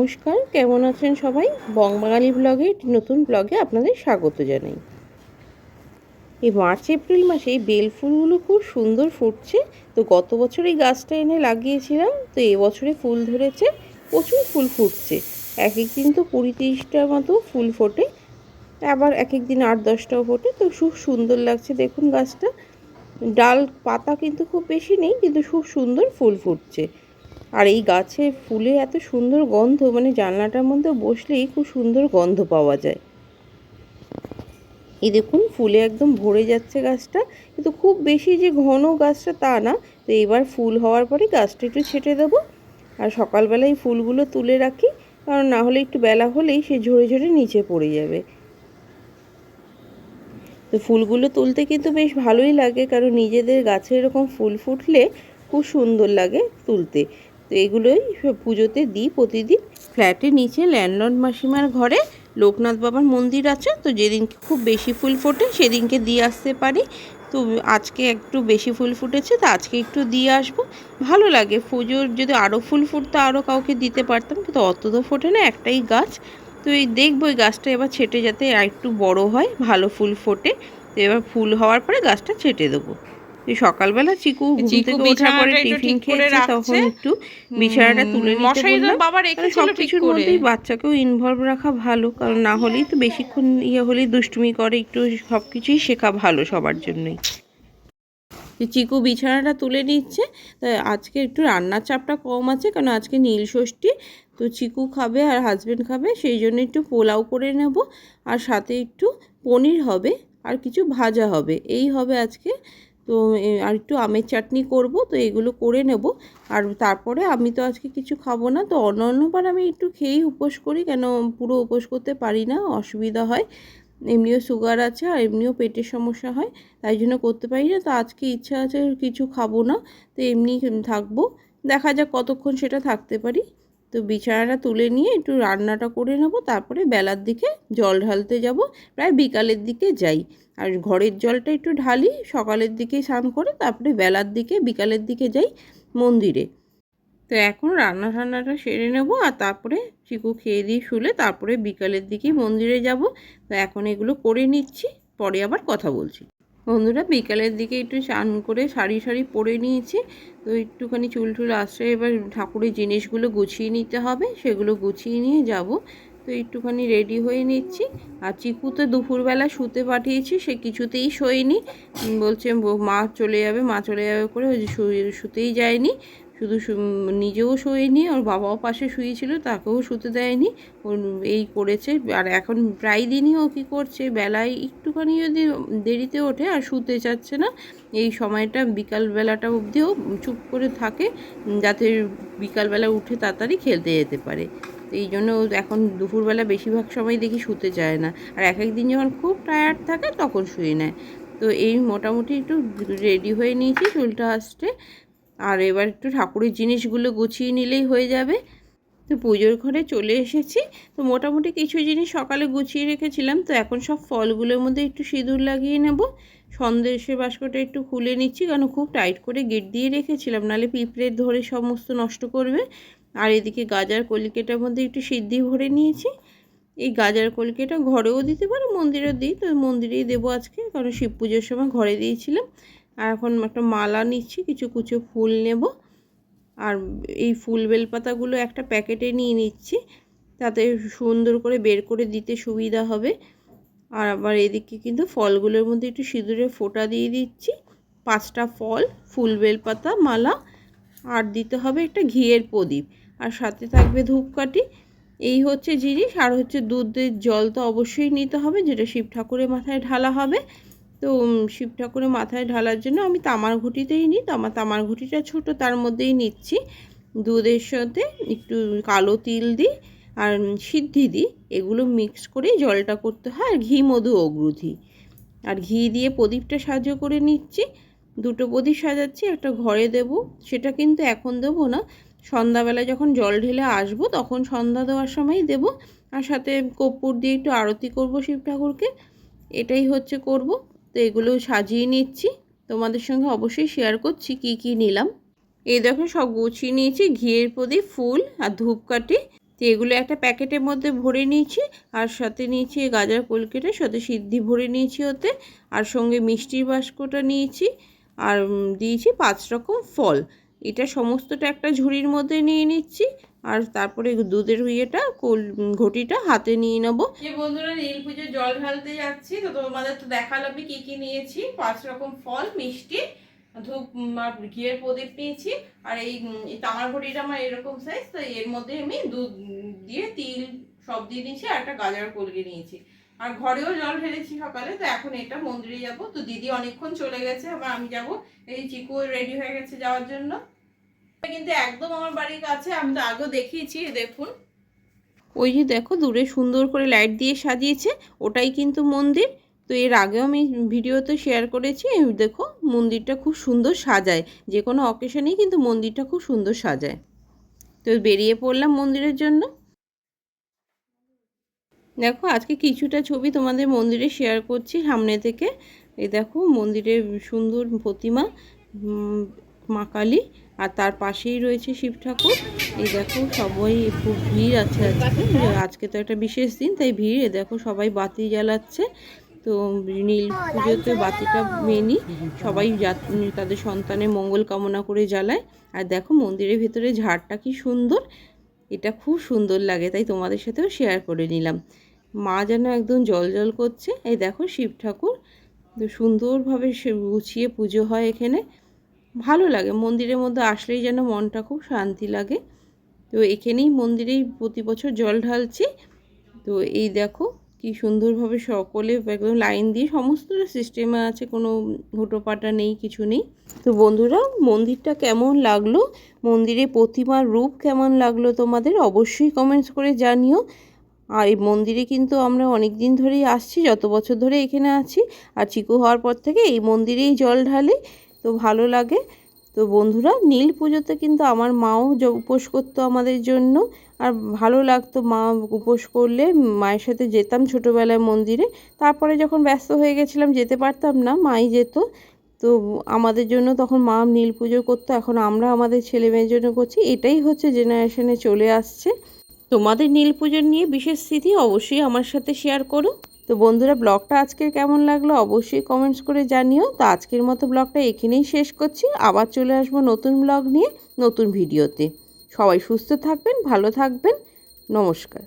নমস্কার, কেমন আছেন সবাই? বংবাঙালি ব্লগে একটি নতুন ব্লগে আপনাদের স্বাগত জানাই। এই মার্চ, এপ্রিল মাসে বেল ফুলগুলো খুব সুন্দর ফুটছে। তো গত বছর এই গাছটা এনে লাগিয়েছিলাম, তো এবছরে ফুল ধরেছে, প্রচুর ফুল ফুটছে। এক এক দিন তো কুড়ি তিরিশটার মতো ফুল ফোটে, আবার এক এক দিন আট দশটাও ফোটে, তো খুব সুন্দর লাগছে দেখুন গাছটা। ডাল পাতা কিন্তু খুব বেশি নেই, কিন্তু খুব সুন্দর ফুল ফুটছে। আর এই গাছে ফুলে এত সুন্দর গন্ধ মানে জানলাটার মধ্যে বসলেই খুব সুন্দর গন্ধ পাওয়া যায়। এই দেখুন, ফুলে একদম ভরে যাচ্ছে গাছটা, কিন্তু খুব বেশি যে ঘন গাছটা তা না। তো এবার ফুল হওয়ার পরে গাছটা একটু ছেটে দেবো, আর সকালবেলায় ফুলগুলো তুলে রাখি, কারণ না হলে একটু বেলা হলেই সে ঝরে ঝরে নিচে পড়ে যাবে। তো ফুলগুলো তুলতে কিন্তু বেশ ভালোই লাগে, কারণ নিজেদের গাছে এরকম ফুল ফুটলে খুব সুন্দর লাগে তুলতে। তো এগুলোই পুজোতে দিই প্রতিদিন। ফ্ল্যাটের নিচে ল্যান্ডলর্ড মাসিমার ঘরে লোকনাথ বাবার মন্দির আছে, তো যেদিনকে খুব বেশি ফুল ফোটে সেদিনকে দিয়ে আসতে পারি। তো আজকে একটু বেশি ফুল ফুটেছে, তো আজকে একটু দিয়ে আসব। ভালো লাগে, পুজোর যদি আরও ফুল ফুটতো আরও কাউকে দিতে পারতাম, কিন্তু অত তো ফোটে না, একটাই গাছ। তো এই দেখব এই গাছটা এবার ছেটে যাতে একটু বড় হয়, ভালো ফুল ফোটে। তো এবার ফুল হওয়ার পরে গাছটা ছেটে দেবো। এই সকালবেলা চিকু ঘুম থেকে ওঠার পরে টিফিন খেয়েছে তখন একটু বিছানাটা তুলে নিতে বললাম। সব কিছুর মধ্যেই বাচ্চাকেও ইনভলভ রাখা ভালো কারণ না হলেই তো বেশিক্ষণ ইয়ে হলেই দুষ্টুমি করে একটু সব কিছুই শেখা ভালো সবার জন্যই। যে চিকু বিছানাটা তুলে নিচ্ছে তা আজকে একটু রান্নার চাপটা কম আছে কারণ আজকে নীল ষষ্ঠী তো চিকু খাবে আর হাজবেন্ড খাবে সেই জন্য একটু পোলাও করে নেব আর সাথে একটু পনির হবে আর কিছু ভাজা হবে এই হবে আজকে তো আর একটু আমের চাটনি করব, তো এগুলো করে নেব। আর তারপরে আমি তো আজকে কিছু খাব না, তো অন্য অন্যবার আমি একটু খেয়েই উপোস করি, কেন পুরো উপোস করতে পারি না, অসুবিধা হয়। এমনিও সুগার আছে আর এমনিও পেটের সমস্যা হয়, তাই জন্য করতে পারি না, তো আজকে ইচ্ছা আছে কিছু খাব না, তো এমনি থাকব, দেখা যাক কতক্ষণ সেটা থাকতে পারি। তো বিছানাটা তুলে নিয়ে একটু রান্নাটা করে নেব, তারপরে বেলার দিকে জল ঢালতে যাব, প্রায় বিকালের দিকে যাই। আর ঘরের জলটা একটু ঢালি, সকালের দিকে স্নান করে, তারপরে বেলার দিকে, বিকালের দিকে যাই মন্দিরে। তো এখন রান্না ঠান্নাটা সেরে নেব, আর তারপরে চিকু খেয়ে দিয়ে শুলে তারপরে বিকালের দিকে মন্দিরে যাব। তো এখন এগুলো করে নিচ্ছি, পরে আবার কথা বলছি। বন্ধুরা বিকালের দিকে একটু স্নান করে শাড়ি শাড়ি পরে নিয়েছি। তো একটুখানি চুল টুল আসছে এবার ঠাকুরের জিনিসগুলো গুছিয়ে নিতে হবে, সেগুলো গুছিয়ে নিয়ে যাব। তো একটুখানি রেডি হয়ে নিচ্ছি। আর চিকু তো দুপুরবেলা শুতে পাঠিয়েছি, সে কিছুতেই শোয়নি। বলছে মা চলে যাবে, মা চলে যাবে করে ওই শুতেই যায়নি। শুধু নিজেও শোয়নি, ওর বাবাও পাশে শুয়েছিল, তাকেও শুতে দেয়নি। ওর এই করেছে। আর এখন প্রায় দিনই ও কী করছে, বেলায় একটুখানি যদি দেরিতে ওঠে আর শুতে চাচ্ছে না, এই সময়টা বিকালবেলাটা অবধিও চুপ করে থাকে, যাতে বিকালবেলা উঠে তাড়াতাড়ি খেলতে যেতে পারে। তো এই জন্য এখন দুপুরবেলা বেশিরভাগ সময় দেখি শুতে চায় না। আর এক এক দিন যখন খুব টায়ার্ড থাকে, তখন শুয়ে নেয়। তো এই মোটামুটি একটু রেডি হয়ে নিয়েছি, চুলটা আসতে আর এবার একটু ঠাকুরের জিনিসগুলো গুছিয়ে নিলেই হয়ে যাবে। তো পুজোর ঘরে চলে এসেছি। তো মোটামুটি কিছু জিনিস সকালে গুছিয়ে রেখেছিলাম। তো এখন সব ফলগুলোর মধ্যে একটু সিঁদুর লাগিয়ে নেব। সন্দেশের বাস্কটা একটু খুলে নিচ্ছি কারণ খুব টাইট করে গেট দিয়ে রেখেছিলাম। নাহলে পিঁপড়ে ধরে সমস্ত নষ্ট করবে। আর এদিকে গাজার কলিকেটার মধ্যে একটু সিদ্ধি ভরে নিয়েছি। এই গাজার কলিকেটা ঘরেও দিতে পারো, মন্দিরেও দিই। তো মন্দিরেই দেবো আজকে, কারণ শিব পুজোর সময় ঘরে দিয়েছিলাম। আর এখন একটা মালা নিচ্ছি, কিছু কুচো ফুল নেব। আর এই ফুল বেলপাতাগুলো একটা প্যাকেটে নিয়ে নিচ্ছি, তাতে সুন্দর করে বের করে দিতে সুবিধা হবে। আর আবার এদিকে কিন্তু ফলগুলোর মধ্যে একটু সিঁদুরে ফোঁটা দিয়ে দিচ্ছি, পাঁচটা ফল, ফুল বেলপাতা, মালা। আর দিতে হবে একটা ঘিয়ের প্রদীপ। আর সাথে থাকবে ধূপকাঠি। এই হচ্ছে জিনিস। আর হচ্ছে দুধের জল তো অবশ্যই নিতে হবে, যেটা শিব ঠাকুরের মাথায় ঢালা হবে। তো শিব ঠাকুরের মাথায় ঢালার জন্য আমি তামার ঘটিতেই নিই। তো আমার তামার ঘটিটা ছোট, তার মধ্যেই নিচ্ছি। দুধের সাথে একটু কালো তিল দিই আর সিদ্ধি দিই। এগুলো মিক্স করেই জলটা করতে হয়। আর ঘি মধু অগ্রুধি। আর ঘি দিয়ে প্রদীপটা সাহায্য করে নিচ্ছি। দুটো বদি সাজাচ্ছি, একটা ঘরে দেব, সেটা কিন্তু এখন দেবো না। সন্ধ্যাবেলায় যখন জল ঢেলে আসব, তখন সন্ধ্যা দেওয়ার সময় দেব। আর সাথে কর্পূর দিয়ে একটু আরতি করব শিব ঠাকুরকে, এটাই হচ্ছে করব। তো এগুলো সাজিয়ে নিচ্ছি। তোমাদের সঙ্গে অবশ্যই শেয়ার করছি কি কি নিলাম। এই দেখো সব গুছিয়ে নিয়েছি, ঘিয়ের প্রদীপ, ফুল আর ধূপকাঠি। তো এগুলো একটা প্যাকেটের মধ্যে ভরে নিয়েছি, আর সাথে নিয়েছি গাজর কলকেটের সাথে সিদ্ধি ভরে নিয়েছি ওতে। আর সঙ্গে মিষ্টির বাস্কটা নিয়েছি। আর দিয়েছি পাঁচ রকম ফল। এটা সমস্তটা একটা ঝুড়ির মধ্যে নিয়ে নিচ্ছি, আর তারপরে দুধের ইয়েটা, কোল ঘটিটা হাতে নিয়ে নেব। যে বন্ধুরা, নীল পুজোর জল ঢালতে যাচ্ছি, তো তোমাদের তো দেখালাম আমি কি কি নিয়েছি। পাঁচ রকম ফল, মিষ্টি, ধূপ আর ঘিয়ের প্রদীপ নিয়েছি। আর এই তামার ঘটিটা আমার এরকম সাইজ তো এর মধ্যে আমি দুধ দিয়ে তিল সব দিয়ে নিয়েছি, আর একটা গাজর কলকে নিয়েছি। আর ঘরেও জল ঢেলেছি সকালে, তো এখন এটা মন্দিরে যাব। তো দিদি অনেকক্ষণ চলে গেছে, আবার আমি যাব। এই চিকু রেডি হয়ে গেছে যাওয়ার জন্য। কিন্তু একদম আমার বাড়ির কাছে, আমি তো আগেও দেখিয়েছি দেখুন। ওই যে দেখো, দূরে সুন্দর করে লাইট দিয়ে সাজিয়েছে, ওটাই কিন্তু মন্দির। তো এর আগেও আমি ভিডিওতে শেয়ার করেছি দেখো, মন্দিরটা খুব সুন্দর সাজায়। যে কোনো অকেশনেই কিন্তু মন্দিরটা খুব সুন্দর সাজায়। তো বেরিয়ে পড়লাম মন্দিরের জন্য। দেখো, আজকে কিছুটা ছবি তোমাদের মন্দিরে শেয়ার করছি সামনে থেকে। এই দেখো, মন্দিরের সুন্দর প্রতিমা মা কালী, আর তার পাশেই রয়েছে শিব ঠাকুর। এই দেখো, সবাই খুব ভিড় আছে আজকে। আজকে তো একটা বিশেষ দিন, তাই ভিড়। এ দেখো, সবাই বাতি জ্বালাচ্ছে। তো নীল পুজোতে বাতিটা মেনি। সবাই তাদের সন্তানের মঙ্গল কামনা করে জ্বালায়। আর দেখো, মন্দিরের ভেতরে ঝাড়টা কি সুন্দর। এটা খুব সুন্দর লাগে, তাই তোমাদের সাথেও শেয়ার করে নিলাম। মা যেন একদম জল জল করছে। এই দেখো শিব ঠাকুর সুন্দরভাবে সে গুছিয়ে পুজো হয় এখানে। ভালো লাগে, মন্দিরের মধ্যে আসলেই যেন মনটা খুব শান্তি লাগে। তো এখানেই মন্দিরেই প্রতি বছর জল ঢালছি। তো এই দেখো কি সুন্দরভাবে সকলে একদম লাইন দিয়ে, সমস্ত সিস্টেমে আছে, কোনো হুটোপাটা নেই, কিছু নেই। তো বন্ধুরা, মন্দিরটা কেমন লাগল? মন্দিরে প্রতিমার রূপ কেমন লাগল তোমাদের? অবশ্যই কমেন্টস করে জানিও। আর এই মন্দিরে কিন্তু আমরা অনেক দিন ধরেই আসছি, যত বছর ধরে এখানে আছি। আর চিকু হওয়ার পর থেকে এই মন্দিরেই জল ঢালি, তো ভালো লাগে। তো বন্ধুরা, নীল পুজোতে কিন্তু আমার মাও উপোস করতো আমাদের জন্য। আর ভালো লাগতো, মা উপোস করলে মায়ের সাথে যেতাম ছোটোবেলায় মন্দিরে। তারপরে যখন ব্যস্ত হয়ে গেছিলাম, যেতে পারতাম না, মাই যেত। তো আমাদের জন্য তখন মা নীল পুজো করতো, এখন আমরা আমাদের ছেলে মেয়ের জন্য করছি। এটাই হচ্ছে জেনারেশনে চলে আসছে। তোমাদের নীল পুজোর নিয়ে বিশেষ স্মৃতি অবশ্যই আমার সাথে শেয়ার করো। তো বন্ধুরা, ব্লগটা আজকের কেমন লাগল অবশ্যই কমেন্টস করে জানিও। তো আজকের মতো ব্লগটা এখানেই শেষ করছি। আবার চলে আসব নতুন ব্লগ নিয়ে নতুন ভিডিওতে সবাই সুস্থ থাকবেন, ভালো থাকবেন। নমস্কার।